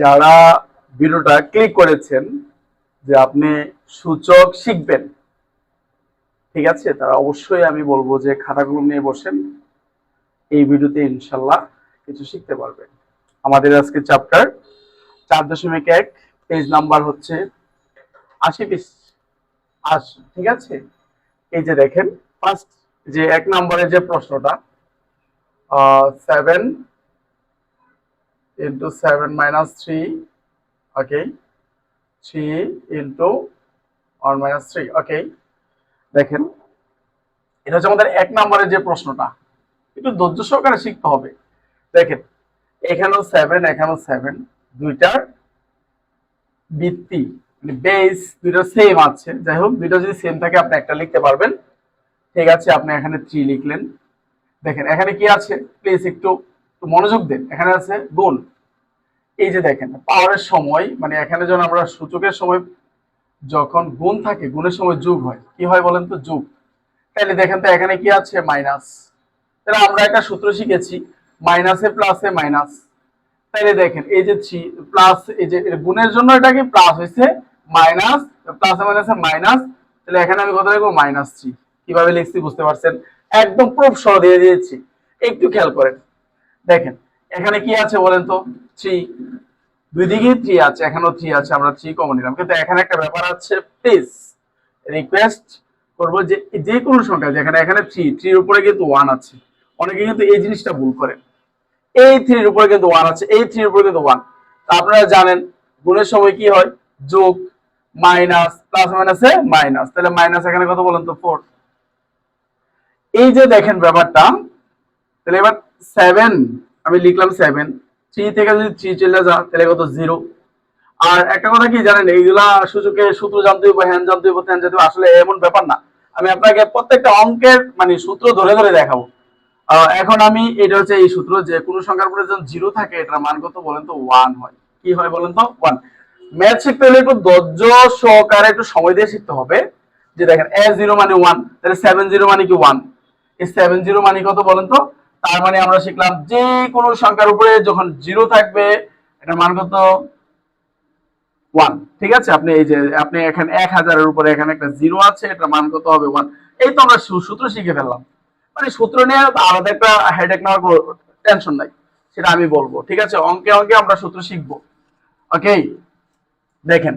যারা ভিডিওটা ক্লিক করেছেন, যে আপনি সূচক শিখবেন, ঠিক আছে? তারা অবশ্যই আমি বলব যে খাতাগুলো নিয়ে বসেন। এই ভিডিওতে ইনশাল্লাহ কিছু শিখতে পারবেন। আমাদের আজকে চ্যাপ্টার চার দশমিক এক পেজ নাম্বার হচ্ছে আশি পিস আশি, ঠিক আছে? এই যে দেখেন ফার্স্ট যে এক নম্বরের যে প্রশ্নটা seven into 7 minus 3 okay? 3 into 1 minus 3 okay? দেখেন, এটা হচ্ছে আমাদের এক নম্বরের যে প্রশ্নটা। একটু ধৈর্য সহকারে শিখতে হবে। দেখেন, এখানেও সেভেন এখানেও সেভেন দুইটার ভিত্তি মানে বেস দুইটা সেম আছে। যাই হোক, দুইটা যদি সেম থাকে, আপনি একটা লিখতে পারবেন। ঠিক আছে, আপনি এখানে থ্রি লিখলেন। দেখেন, এখানে কি আছে? প্লিজ একটু মনোযোগ দেন। এখানে আছে গুণ। এই যে দেখেন, পাওয়ারের সময় মানে এখানে যখন আমরা সূচকের সময় যখন গুণ থাকে, গুণের সময় যোগ হয়, কি হয় বলেন তো? যোগ। তাহলে দেখেন তো এখানে কি আছে? মাইনাস। তাহলে আমরা একটা সূত্র শিখেছি, মাইনাসে প্লাসে মাইনাস। তাহলে দেখেন, এই যে থ্রি প্লাস এই যে গুণের জন্য এটা কি? প্লাস হয়েছে মাইনাস প্লাসে মাইনাসে মাইনাস। তাহলে এখানে আমি কত লিখব? Minus three. কীভাবে লিখছি বুঝতে পারছেন? একদম প্রুফ সহ দিয়ে দিয়েছি। একটু খেয়াল করেন। দেখেন, এখানে কি আছে বলেন তো? থ্রি দুই দিকে থ্রি আছে, এখানেও থ্রি আছে, আমরা থ্রি কমন নিলাম। কিন্তু এখানে একটা ব্যাপার আছে প্লিজ রিকোয়েস্ট করব যে যে কোনো সংখ্যা, যেখানে এখানে থ্রি থ্রির উপরে কিন্তু ওয়ান আছে। অনেকে কিন্তু এই জিনিসটা ভুল এই থ্রির উপরে কিন্তু ওয়ান আছে, এই থ্রির উপরে কিন্তু ওয়ান আপনারা জানেন, গুণের সময় কি হয়? যোগ মাইনাস প্লাস মাইনাসে মাইনাস তাহলে মাইনাস এখানে কত বলেন তো? ফোর এই যে দেখেন ব্যাপারটা, তাহলে এবার সেভেন আমি লিখলাম সেভেন থ্রি থেকে যদি থ্রি চলে যা তাহলে কত? জিরো আর একটা কথা কি জানেন, এইগুলা সূচকে সূত্র জানতে হবে হ্যান জানতে হবে ত্যান জানতে হবে আসলে এমন ব্যাপার না। আমি আপনাকে প্রত্যেকটা অঙ্কের মানে সূত্র ধরে ধরে দেখাবো। এখন আমি, এটা হচ্ছে এই সূত্র যে কোনো সংখ্যার উপরে যখন জিরো থাকে, এটার মান কত বলেন তো? ওয়ান হয়। কি হয় বলেন তো? ওয়ান ম্যাথ শিখতে হলে একটু ধৈর্য সহকারে একটু সময় দিয়ে শিখতে হবে। যে দেখেন এ জিরো মানে ওয়ান তাহলে সেভেন জিরো মানে কি ওয়ান এই সেভেন জিরো মানে কত বলেন তো? তার মানে আমরা শিখলাম যে কোনো সংখ্যার উপরে যখন জিরো থাকবে এটা মান কত? ওয়ান ঠিক আছে? আপনি এই যে, আপনি এখানে এক হাজারের উপরে এখানে একটা জিরো আছে এটা মান কত হবে? ওয়ান এই তো আমরা সূত্র শিখে ফেললাম। মানে সূত্র নিয়ে আলাদা একটা হেডেক নেওয়ার টেনশন নাই, সেটা আমি বলব, ঠিক আছে? অঙ্কে অঙ্কে আমরা সূত্র শিখব ওকে দেখেন,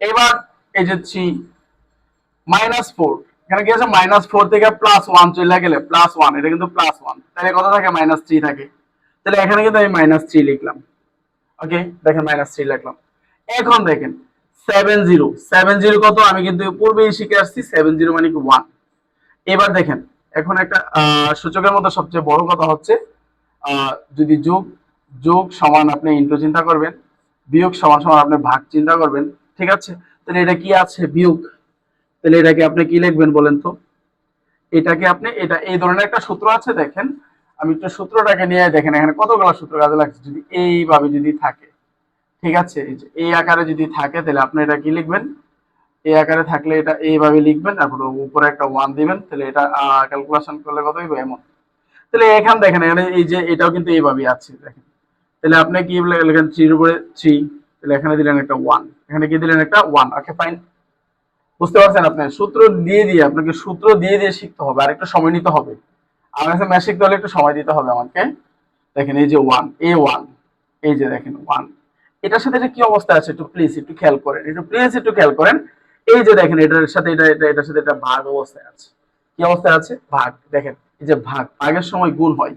এবার এই যে মাইনাস ফোর এখানে কি আছে? মাইনাস ফোর থেকে প্লাস ওয়ান চলে গেলে প্লাস ওয়ান এটা কিন্তু প্লাস ওয়ান তাহলে কত থাকে? মাইনাস থ্রি থাকে। তাহলে এখানে কিন্তু আমি মাইনাস থ্রি লিখলাম। ওকে দেখেন মাইনাস থ্রি লিখলাম। এখন দেখেন সেভেন জিরো সেভেন জিরো কত? আমি কিন্তু পূর্বেই শিখে আসছি সেভেন জিরো মানে কি ওয়ান এবার দেখেন, এখন একটা সূচকের মধ্যে সবচেয়ে বড় কথা হচ্ছে যদি যোগ যোগ সমান আপনি ইন্টু চিন্তা করবেন, বিয়োগ সমান সমান আপনি ভাগ চিন্তা করবেন, ঠিক আছে? তাহলে এটা কি আছে? বিয়োগ। তাহলে এটাকে আপনি কি লিখবেন বলেন তো? এটাকে আপনি, এটা, এই ধরনের একটা সূত্র আছে দেখেন। আমি একটু সূত্রটাকে নিয়ে দেখেন, এখানে কতগুলো সূত্র কাজে লাগছে? যদি এইভাবে যদি থাকে, ঠিক আছে? এই আকারে যদি থাকে, তাহলে আপনি এটা কি লিখবেন? এই আকারে থাকলে এটা এইভাবে লিখবেন, তারপর উপরে একটা ওয়ান দিবেন, তাহলে এটা ক্যালকুলেশন করলে কত হইবে? এমন। তাহলে এখান দেখেন, এখানে এই যে এটাও কিন্তু এইভাবেই আছে, দেখেন। তাহলে আপনি কি লেখেন? থ্রির উপরে থ্রি তাহলে এখানে দিলেন একটা ওয়ান এখানে কি দিলেন একটা ওয়ান ওকে ফাইন বুঝতে পারছেন আপনি? সূত্র দিয়ে দিয়ে, আপনাকে সূত্র দিয়ে দিয়ে শিখতে হবে আর একটু সময় নিতে হবে। আমার কাছে ম্যাথ শিখতে হলে একটু সময় দিতে হবে আমাকে। দেখেন এই যে ওয়ান এ ওয়ান এই যে দেখেন ওয়ান এটার সাথে এটা কি অবস্থা আছে একটু প্লিজ একটু খেয়াল করেন। একটু প্লিজ একটু খেয়াল করেন। এই যে দেখেন, এটার সাথে এটা এটা, এটার সাথে এটা ভাগ অবস্থায় আছে। কি অবস্থায় আছে? ভাগ। দেখেন, এই যে ভাগ, ভাগের সময় গুণ হয়।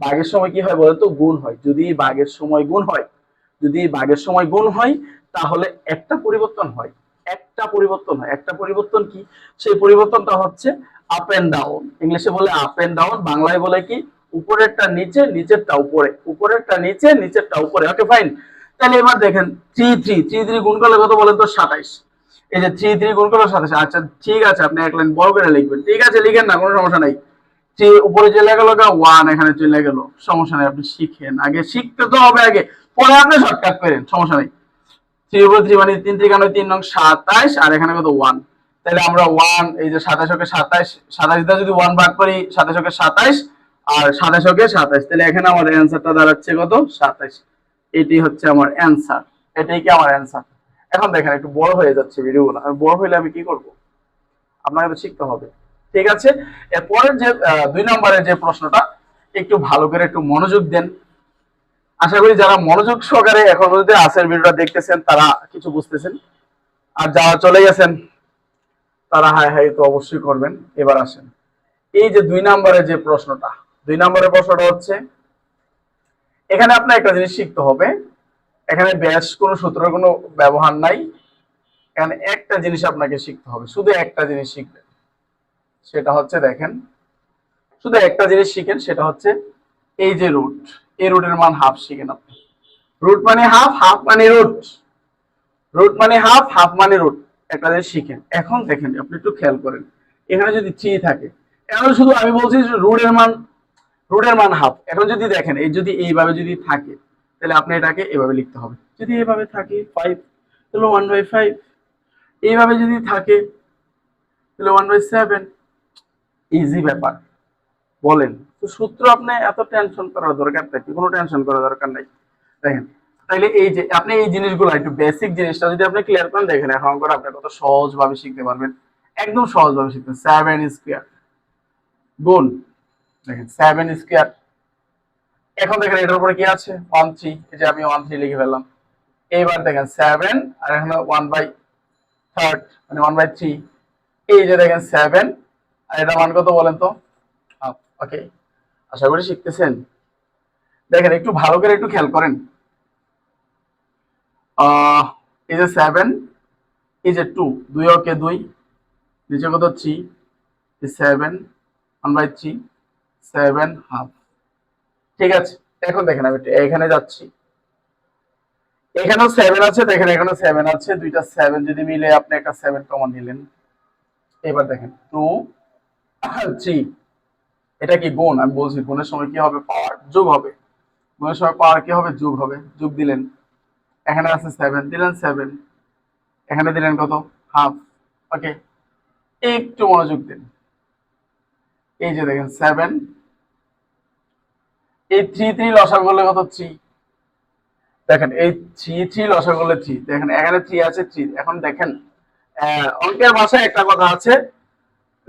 ভাগের সময় কি হয় বলেন তো? গুণ হয়। যদি ভাগের সময় গুণ হয়, যদি ভাগের সময় গুণ হয়, তাহলে একটা পরিবর্তন হয়। একটা পরিবর্তন হয়। একটা পরিবর্তন কি? সেই পরিবর্তনটা হচ্ছে আপ এন্ড ডাউন ইংলিশে বলে আপ এন্ড ডাউন বাংলায় বলে কি? উপরেরটা নিচে, নিচেরটা উপরে। উপরেরটা নিচে, নিচেরটা উপরে। ওকে ফাইন তাহলে এবার দেখেন থ্রি থ্রি থ্রি থ্রি গুণ করলে কত বলেন তো? সাতাইশ। এই যে থ্রি থ্রি গুণ করলে সাতাইশ। আচ্ছা ঠিক আছে, আপনি এক লাইন বড় করে লিখবেন। ঠিক আছে, লিখেন না, কোনো সমস্যা নাই। থ্রি উপরে চলে গেল ওয়ান এখানে চলে গেল। সমস্যা নাই, আপনি শিখেন। আগে শিখতে তো হবে আগে। পরে আপনি শর্টকাট করেন, সমস্যা নেই। থ্রি উপর থ্রি মানে তিন থেকে তিন নং সাতাইশ, আর এখানে কত ওয়ান তাহলে আমরা ওয়ান এই যে সাতাশ ওকে সাতাইশ দিয়ে যদি ওয়ান ভাগ করি, সাতাশ ওকে সাতাইশ, আর সাতাশ ওকে সাতাইশ। তাহলে এখানে আমাদের অ্যান্সারটা দাঁড়াচ্ছে কত? সাতাইশ। এটি হচ্ছে আমার অ্যান্সার এটাই কি আমার অ্যান্সার এখন দেখেন, একটু বড় হয়ে যাচ্ছে ভিডিওগুলো আর বড় হইলে আমি কি করব? আপনাকে তো শিখতে হবে। ঠিক আছে? এরপরের যে দুই নম্বরের যে প্রশ্নটা, একটু ভালো করে একটু মনোযোগ দেন। আশা করি যারা মনোযোগ সহকারে এখন পর্যন্ত আসের ভিডিওটা দেখতেছেন, তারা কিছু বুঝতেছেন। আর যারা চলে গেছেন, তারা হাই হাই তো অবশ্যই করবেন। এবার আসেন। এই যে দুই নম্বরের যে প্রশ্নটা, দুই নম্বরের প্রশ্নটা হচ্ছে, এখানে আপনার একটা জিনিস শিখতে হবে। এখানে ব্যাস কোনো সূত্রের কোনো ব্যবহার নাই। এখানে একটা জিনিস আপনাকে শিখতে হবে, শুধু একটা জিনিস শিখবেন। সেটা হচ্ছে দেখেন, শুধু একটা জিনিস শিখেন, সেটা হচ্ছে এই যে রুট এই রুটের মান হাফ শিখেন আপনি রুট মানে হাফ হাফ মানে রুট রুট মানে হাফ হাফ মানে রুট একটা শিখেন এখন দেখেন, আপনি একটু খেয়াল করেন। এখানে যদি থ্রি থাকে, এখন শুধু আমি বলছি রুটের মান রুটের মান হাফ এখন যদি দেখেন, এই যদি এইভাবে যদি থাকে, তাহলে আপনি এটাকে এভাবে লিখতে হবে। যদি এভাবে থাকে ফাইভ তাহলে ওয়ান বাই ফাইভ এইভাবে যদি থাকে, তাহলে ওয়ান বাই সেভেন ইজি ব্যাপার। বলেন। তো সূত্র আপনি এত টেনশন করার দরকার থাকে কোনো টেনশন করার দরকার নাই। দেখেন, তাইলে এই যে, আপনি এই জিনিসগুলো একটু বেসিক জিনিসটা যদি আপনি ক্লিয়ার করেন, দেখেন এখন করে আপনি কত সহজভাবে শিখতে পারবেন। একদম সহজভাবে শিখতে সেভেন স্কোয়ার গুণ। দেখেন সেভেন স্কোয়ার এখন দেখেন এটার উপরে কি আছে? ওয়ান থ্রি এই যে আমি ওয়ান থ্রি লিখে ফেললাম। এইবার দেখেন সেভেন আর এখানে ওয়ান বাই থার্ড মানে ওয়ান বাই থ্রি এই যে দেখেন সেভেন আর এটা মান কত বলেন তো? ওকে আশা করি শিখতেছেন। দেখেন, একটু ভালো করে একটু খেয়াল করেন। এই যে সেভেন এই যে টু দুই ওকে দুই, নিচে কত three seven one by three seven half ঠিক আছে, এখন দেখেন আমি এখানে যাচ্ছি। এখানেও সেভেন আছে, দেখেন এখানেও সেভেন আছে। দুইটা সেভেন যদি মিলে আপনি একটা সেভেন কমন নিলেন। এবার দেখেন টু থ্রি এটা কি গুণ? আমি বলছি, গুণের সময় কি হবে? পাওয়ার যোগ হবে। গুণের সময় পাওয়ার কি হবে? যোগ হবে। যোগ দিলেন। এখানে আছে সেভেন দিলেন সেভেন এখানে দিলেন কত? হাফ ওকে একটু মনোযোগ দিন। এই যে দেখেন সেভেন এই থ্রি থ্রি লসাগু করলে কত? থ্রি দেখেন, এই থ্রি থ্রি লসাগু করলে থ্রি দেখেন, এখানে থ্রি আছে থ্রি এখন দেখেন অঙ্কের ভাষায় একটা কথা আছে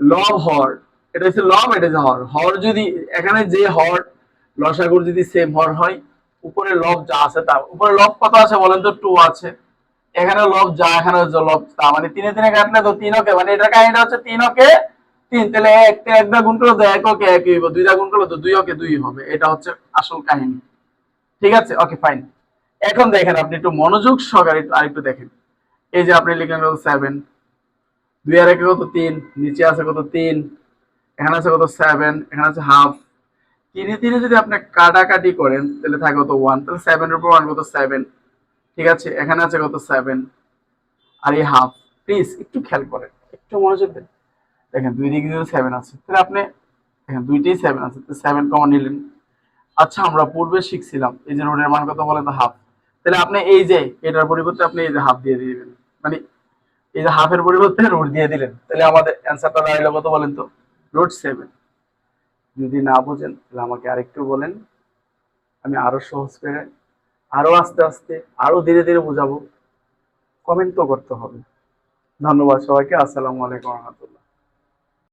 লব হর এটা হচ্ছে লব এটা হচ্ছে হর হর যদি এখানে যে হর লসাগুর যদি সেম হর হয়, উপরে লব যা আছে তা, উপরে লব কত আছে বলেন তো টু আছে। এখানে লব যা এখানে লব তা মানে তিনে তিনে কাটলে তো তিন ওকে মানে এটা কাহিনীটা হচ্ছে তিন ওকে, তিন, তাহলে এক একটা গুণ করলে তো এক ওকে একই হইব দুইটা গুণ করলে তো দুই ওকে, দুই হবে, এটা হচ্ছে আসল কাহিনী। ঠিক আছে? ওকে ফাইন এখন দেখেন আপনি একটু মনোযোগ সহকারে আর একটু দেখেন। এই যে আপনি লিখলেন সেভেন দুই আর একে কত তিন, নিচে আছে কত তিন এখানে আছে কত? সেভেন এখানে আছে হাফ তিনে তিনে যদি আপনি কাটাকাটি করেন, তাহলে থাকে কত ওয়ান তাহলে সেভেনের উপর ওয়ান কত? সেভেন ঠিক আছে? এখানে আছে কত? সেভেন আর এই হাফ প্লিজ একটু খেয়াল করেন। একটু মনোযোগ দেন। দেখেন, দুই দিকে যদি সেভেন আছে। তাহলে আপনি, দেখেন, দুইটাই সেভেন আছে। তো সেভেন কমন নিলেন। আচ্ছা আমরা পূর্বে শিখছিলাম, এই যে রোডের মান কত বলেন? তো হাফ তাহলে আপনি এই যে, এটার পরিবর্তে আপনি এই যে হাফ দিয়ে দিবেন। মানে এই যে হাফের পরিবর্তে রোড দিয়ে দিলেন। তাহলে আমাদের অ্যান্সারটা দাঁড়াইলো কত বলেন তো? রুট সেভেন যদি না বোঝেন, তাহলে আমাকে আরেকটু বলেন। আমি আরও সহজ করে, আরও আস্তে আস্তে, আরও ধীরে ধীরে বোঝাবো। কমেন্ট তো করতে হবে। ধন্যবাদ সবাইকে। আসসালামু আলাইকুম রহমতুল্লাহ।